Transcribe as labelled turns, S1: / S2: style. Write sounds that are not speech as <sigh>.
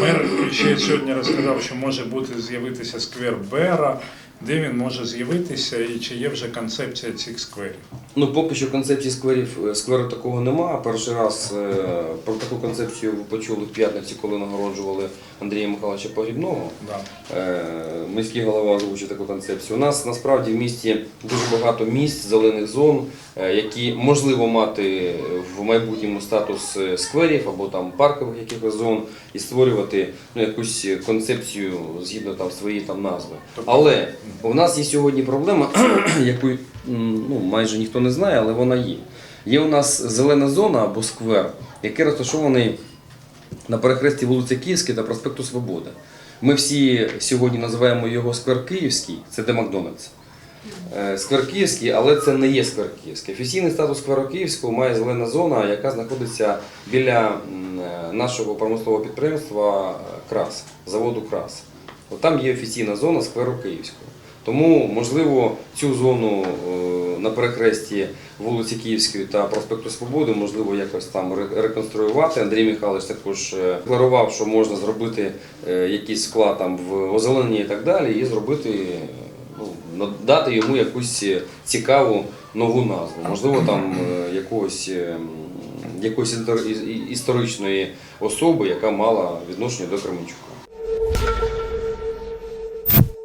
S1: Мер ще сьогодні розказав, що може бути з'явитися сквер Бера. Де він може з'явитися і чи є вже концепція цих скверів?
S2: Ну, поки що концепції скверів е, скверу такого нема. Перший раз е, про таку концепцію ви почули в п'ятниці, коли нагороджували Андрія Михайловича Погрібного.
S1: Да.
S2: Міський голова озвучив таку концепцію. У нас насправді в місті дуже багато місць, зелених зон, е, які можливо мати в майбутньому статус е, скверів або там паркових якихось зон і створювати ну, якусь концепцію згідно там своєї там назви.
S1: Тобто-
S2: Але у нас є сьогодні проблема, <clears throat> яку ну, майже ніхто не знає, але вона є. Є у нас зелена зона або сквер, який розташований на перехресті вулиці Київської та проспекту Свободи. Ми всі сьогодні називаємо його сквер Київський, це де Макдональдс. Е, Сквер Київський, але це не є сквер Київський. Офіційний статус скверу Київського має зелена зона, яка знаходиться біля е, нашого промислового підприємства Крас, заводу Крас. От там є офіційна зона скверу Київського. Тому, можливо, цю зону е, на перехресті вулиці Київської та проспекту Свободи можливо якось там реконструювати. Андрій Михайлович також е, декларував, що можна зробити е, якийсь склад там в озелененні і так далі, і зробити, ну, надати йому якусь е, цікаву нову назву. Можливо, там якогось. Якоїсь історичної особи, яка мала відношення до Кременчука.